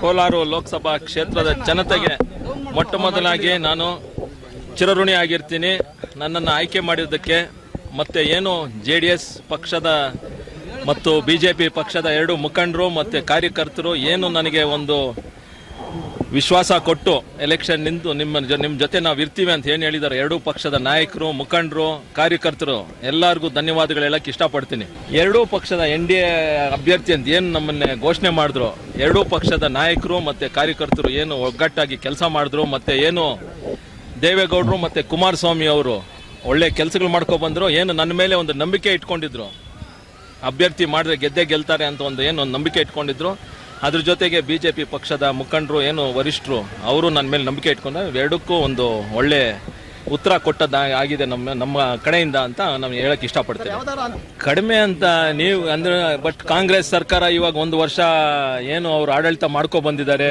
ಕೋಲಾರ ಲೋಕಸಭಾ ಕ್ಷೇತ್ರದ ಜನತೆಗೆ ಮೊಟ್ಟ ಮೊದಲಾಗಿ ನಾನು ಚಿರಋಣಿ ಆಗಿರ್ತೀನಿ. ನನ್ನನ್ನು ಆಯ್ಕೆ ಮಾಡಿದ್ದಕ್ಕೆ ಮತ್ತೆ ಏನು ಜೆ ಡಿ ಎಸ್ ಪಕ್ಷದ ಮತ್ತು ಬಿ ಜೆ ಪಿ ಪಕ್ಷದ ಎರಡು ಮುಖಂಡರು ಮತ್ತು ಕಾರ್ಯಕರ್ತರು ಏನು ನನಗೆ ಒಂದು ವಿಶ್ವಾಸ ಕೊಟ್ಟು ಎಲೆಕ್ಷನ್ ನಿಂತು ನಿಮ್ಮ ನಿಮ್ಮ ಜೊತೆ ನಾವು ಇರ್ತೀವಿ ಅಂತ ಏನು ಹೇಳಿದ್ದಾರೆ ಎರಡೂ ಪಕ್ಷದ ನಾಯಕರು, ಮುಖಂಡರು, ಕಾರ್ಯಕರ್ತರು, ಎಲ್ಲರಿಗೂ ಧನ್ಯವಾದಗಳು ಹೇಳಕ್ಕೆ ಇಷ್ಟಪಡ್ತೀನಿ. ಎರಡೂ ಪಕ್ಷದ ಎನ್ ಡಿ ಎ ಅಭ್ಯರ್ಥಿ ಅಂತ ಏನು ನಮ್ಮನ್ನೇ ಘೋಷಣೆ ಮಾಡಿದ್ರು, ಎರಡೂ ಪಕ್ಷದ ನಾಯಕರು ಮತ್ತು ಕಾರ್ಯಕರ್ತರು ಏನು ಒಗ್ಗಟ್ಟಾಗಿ ಕೆಲಸ ಮಾಡಿದ್ರು, ಮತ್ತು ಏನು ದೇವೇಗೌಡರು ಮತ್ತು ಕುಮಾರಸ್ವಾಮಿ ಅವರು ಒಳ್ಳೆ ಕೆಲಸಗಳು ಮಾಡ್ಕೊಬಂದರು ಏನು ನನ್ನ ಮೇಲೆ ಒಂದು ನಂಬಿಕೆ ಇಟ್ಕೊಂಡಿದ್ರು. ಅಭ್ಯರ್ಥಿ ಮಾಡಿದ್ರೆ ಗೆದ್ದೇ ಗೆಲ್ತಾರೆ ಅಂತ ಒಂದು ಏನು ಒಂದು ನಂಬಿಕೆ ಇಟ್ಕೊಂಡಿದ್ರು. ಅದ್ರ ಜೊತೆಗೆ ಬಿ ಜೆ ಪಿ ಪಕ್ಷದ ಮುಖಂಡರು ಏನು ವರಿಷ್ಠರು, ಅವರು ನನ್ನ ಮೇಲೆ ನಂಬಿಕೆ ಇಟ್ಕೊಂಡು ಎರಡಕ್ಕೂ ಒಂದು ಒಳ್ಳೆ ಉತ್ತರ ಕೊಟ್ಟದ್ದು ಆಗಿದೆ ನಮ್ಮ ನಮ್ಮ ಕಡೆಯಿಂದ ಅಂತ ನಾನು ಹೇಳಕ್ ಇಷ್ಟಪಡ್ತೇನೆ. ಕಡಿಮೆ ಅಂತ ನೀವು ಅಂದ್ರೆ ಬಟ್ ಕಾಂಗ್ರೆಸ್ ಸರ್ಕಾರ ಇವಾಗ ಒಂದು ವರ್ಷ ಏನು ಅವರು ಆಡಳಿತ ಮಾಡ್ಕೊ ಬಂದಿದ್ದಾರೆ,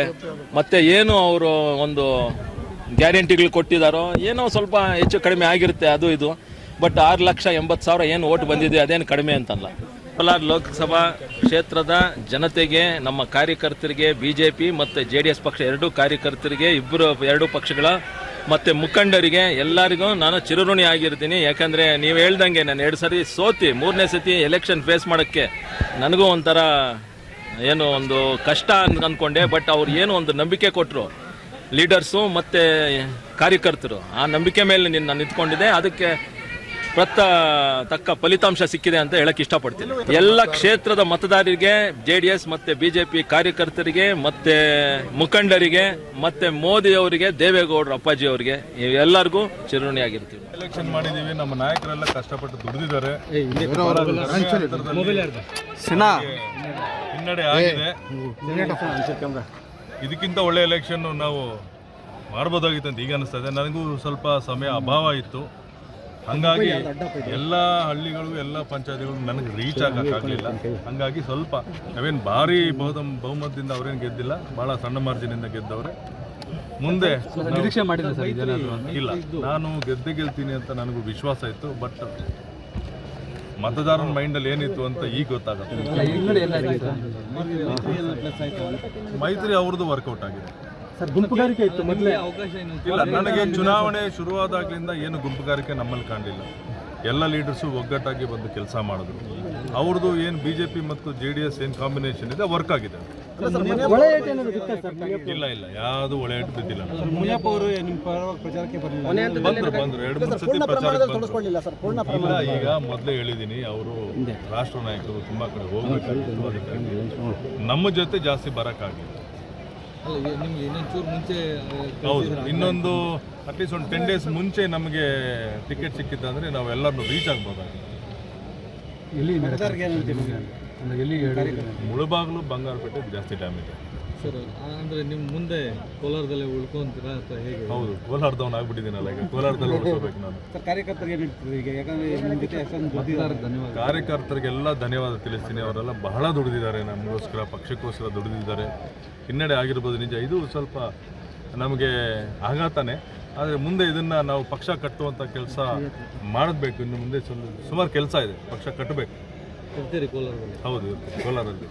ಮತ್ತೆ ಏನು ಅವರು ಒಂದು ಗ್ಯಾರಂಟಿಗಳು ಕೊಟ್ಟಿದ್ದಾರೋ, ಏನೋ ಸ್ವಲ್ಪ ಹೆಚ್ಚು ಕಡಿಮೆ ಆಗಿರುತ್ತೆ ಅದು ಇದು ಬಟ್ ಆರು ಲಕ್ಷ ಎಂಬತ್ತು ಸಾವಿರ ಏನು ಓಟ್ ಬಂದಿದೆ ಅದೇನು ಕಡಿಮೆ ಅಂತಲ್ಲ. ಕೋಲಾರ ಲೋಕಸಭಾ ಕ್ಷೇತ್ರದ ಜನತೆಗೆ, ನಮ್ಮ ಕಾರ್ಯಕರ್ತರಿಗೆ ಬಿ ಜೆ ಪಿ ಮತ್ತು ಜೆ ಡಿ ಎಸ್ ಪಕ್ಷ ಎರಡೂ ಕಾರ್ಯಕರ್ತರಿಗೆ, ಇಬ್ಬರು ಎರಡೂ ಪಕ್ಷಗಳ ಮತ್ತು ಮುಖಂಡರಿಗೆ ಎಲ್ಲರಿಗೂ ನಾನು ಚಿರಋಣಿ ಆಗಿರ್ತೀನಿ. ಯಾಕಂದರೆ ನೀವು ಹೇಳ್ದಂಗೆ ನಾನು ಎರಡು ಸರಿ ಸೋತಿ, ಮೂರನೇ ಸತಿ ಎಲೆಕ್ಷನ್ ಫೇಸ್ ಮಾಡೋಕ್ಕೆ ನನಗೂ ಒಂಥರ ಏನು ಒಂದು ಕಷ್ಟ ಅಂತ ಅಂದ್ಕೊಂಡೆ ಬಟ್ ಅವ್ರು ಏನು ಒಂದು ನಂಬಿಕೆ ಕೊಟ್ಟರು ಲೀಡರ್ಸು ಮತ್ತು ಕಾರ್ಯಕರ್ತರು. ಆ ನಂಬಿಕೆ ಮೇಲೆ ನಾನು ನಿಂತ್ಕೊಂಡಿದ್ದೆ. ಅದಕ್ಕೆ ಪ್ರತ್ತ ತಕ್ಕ ಫಲಿತಾಂಶ ಸಿಕ್ಕಿದೆ ಅಂತ ಹೇಳಕ್ ಇಷ್ಟಪಡ್ತೀನಿ. ಎಲ್ಲ ಕ್ಷೇತ್ರದ ಮತದಾರರಿಗೆ ಜೆ ಡಿ ಎಸ್ ಮತ್ತೆ ಬಿಜೆಪಿ ಕಾರ್ಯಕರ್ತರಿಗೆ ಮತ್ತೆ ಮುಖಂಡರಿಗೆ ಮತ್ತೆ ಮೋದಿ ಅವರಿಗೆ ದೇವೇಗೌಡರು ಅಪ್ಪಾಜಿ ಅವರಿಗೆ ಎಲ್ಲರಿಗೂ ಚಿರಋಣಿಯಾಗಿರ್ತೀವಿ. ಎಲೆಕ್ಷನ್ ಮಾಡಿದೀವಿ ನಮ್ಮ ನಾಯಕರೆಲ್ಲ ಕಷ್ಟಪಟ್ಟು ದುಡಿದಿದ್ದಾರೆ. ಹಿನ್ನಡೆ ಆಗಿದೆ. ಇದಕ್ಕಿಂತ ಒಳ್ಳೆ ಎಲೆಕ್ಷನ್ ನಾವು ಮಾಡ್ಬೋದಾಗಿತ್ತು ಅಂತ ಈಗ ಅನಿಸ್ತದೆ. ಇದೆ ನನಗೂ ಸ್ವಲ್ಪ ಸಮಯ ಅಭಾವ ಇತ್ತು. ಹಂಗಾಗಿ ಎಲ್ಲ ಹಳ್ಳಿಗಳು ಎಲ್ಲ ಪಂಚಾಯತಿಗಳು ನನಗೆ ರೀಚ್ ಆಗಕ್ಕಾಗಲಿಲ್ಲ ಹಂಗಾಗಿ ಸ್ವಲ್ಪ ನಾವೇನು ಭಾರಿ ಬಹುದ ಬಹುಮತದಿಂದ ಅವ್ರೇನು ಗೆದ್ದಿಲ್ಲ ಭಾಳ ಸಣ್ಣ ಮಾರ್ಜಿನಿಂದ ಗೆದ್ದವ್ರೆ. ಮುಂದೆ ನಿರೀಕ್ಷೆ ಮಾಡಿಲ್ಲ ಇಲ್ಲ. ನಾನು ಗೆದ್ದೆ ಗೆಲ್ತೀನಿ ಅಂತ ನನಗೂ ವಿಶ್ವಾಸ ಇತ್ತು ಬಟ್ ಮತದಾರನ ಮೈಂಡಲ್ಲಿ ಏನಿತ್ತು ಅಂತ ಈಗ ಗೊತ್ತಾಗುತ್ತೆ. ಮೈತ್ರಿ ಅವ್ರದ್ದು ವರ್ಕೌಟ್ ಆಗಿದೆ. ಸರ್ ಗುಂಪುಗಾರಿಕೆ ಇತ್ತು ಮೊದಲೇ. ಇಲ್ಲ ನನಗೆ ಚುನಾವಣೆ ಶುರುವಾದಾಗ್ಲಿಂದ ಏನು ಗುಂಪುಗಾರಿಕೆ ನಮ್ಮಲ್ಲಿ ಕಾಣಲಿಲ್ಲ. ಎಲ್ಲ ಲೀಡರ್ಸು ಒಗ್ಗಟ್ಟಾಗಿ ಬಂದು ಕೆಲಸ ಮಾಡಿದ್ರು. ಅವ್ರದ್ದು ಏನು ಬಿ ಜೆ ಪಿ ಮತ್ತು ಜೆ ಡಿ ಎಸ್ ಏನು ಕಾಂಬಿನೇಷನ್ ಇದೆ ವರ್ಕ್ ಆಗಿದೆ. ಇಲ್ಲ ಇಲ್ಲ ಯಾವುದು ಒಳೆ ಇಟ್ಟು ಬಿದ್ದಿಲ್ಲ ಬಂದ್ರು ಬಂದ್ರು ಎರಡು ಮೂರು ಸತಿ ಪ್ರಚಾರಕ್ಕೆ ಸರ್ ಪೂರ್ಣ ಇಲ್ಲ ಈಗ ಮೊದಲೇ ಹೇಳಿದ್ದೀನಿ ಅವರು ರಾಷ್ಟ್ರ ನಾಯಕರು ತುಂಬಾ ಕಡೆ ಹೋಗ್ಬೇಕಾಗಿತ್ತು ಅದಕ್ಕಾಗಿ. ನಮ್ಮ ಜೊತೆ ಜಾಸ್ತಿ ಬರೋಕ್ಕಾಗಿಲ್ಲ ಹೌದು ಇನ್ನೊಂದು ಅಟ್ಲೀಸ್ಟ್ ಒಂದು ಟೆನ್ ಡೇಸ್ ಮುಂಚೆ ನಮಗೆ ಟಿಕೆಟ್ ಸಿಕ್ಕಿತ್ತಂದ್ರೆ ನಾವು ಎಲ್ಲರನ್ನು ರೀಚ್ ಆಗ್ಬೋದಾಗಿತ್ತು ಎಲ್ಲಿ ಮುಳುಬಾಗ್ಲು ಬಂಗಾರಪೇಟೆ ಜಾಸ್ತಿ ಡ್ಯಾಮೇಜ್ ಸರ್ ಅಂದ್ರೆ ನಿಮ್ಮ ಮುಂದೆ ಕೋಲಾರದಲ್ಲೇ ಉಳ್ಕೊಂತೀರಾ ಅಥವಾ ಹೇಗೆ? ಹೌದು ಕೋಲಾರದವನ್ ಆಗ್ಬಿಟ್ಟಿದ್ದೀನಲ್ಲ ಈಗ ಕೋಲಾರದಲ್ಲಿ ಉಳ್ಕೋಬೇಕು ನಾನು. ಸರ್ ಕಾರ್ಯಕರ್ತರಿಗೆ ಈಗ? ಯಾಕಂದ್ರೆ ನಿಮ್ಮ ಜೊತೆ ದುಡ್ದಿದ್ದಾರೆ ಧನ್ಯವಾದ. ಕಾರ್ಯಕರ್ತರಿಗೆಲ್ಲ ಧನ್ಯವಾದ ತಿಳಿಸ್ತೀನಿ. ಅವರೆಲ್ಲ ಬಹಳ ದುಡಿದಿದ್ದಾರೆ ನಮಗೋಸ್ಕರ ಪಕ್ಷಕ್ಕೋಸ್ಕರ ದುಡಿದಿದ್ದಾರೆ. ಹಿನ್ನಡೆ ಆಗಿರ್ಬೋದು ನಿಜ ಇದು ಸ್ವಲ್ಪ ನಮಗೆ ಆಘಾತನೇ. ಆದರೆ ಮುಂದೆ ಇದನ್ನು ನಾವು ಪಕ್ಷ ಕಟ್ಟುವಂಥ ಕೆಲಸ ಮಾಡಬೇಕು. ಇನ್ನು ಮುಂದೆ ಸುಮಾರು ಕೆಲಸ ಇದೆ ಪಕ್ಷ ಕಟ್ಟಬೇಕು. ಇರ್ತೀರಿ ಕೋಲಾರದಲ್ಲಿ? ಹೌದು ಕೋಲಾರಲ್ಲಿ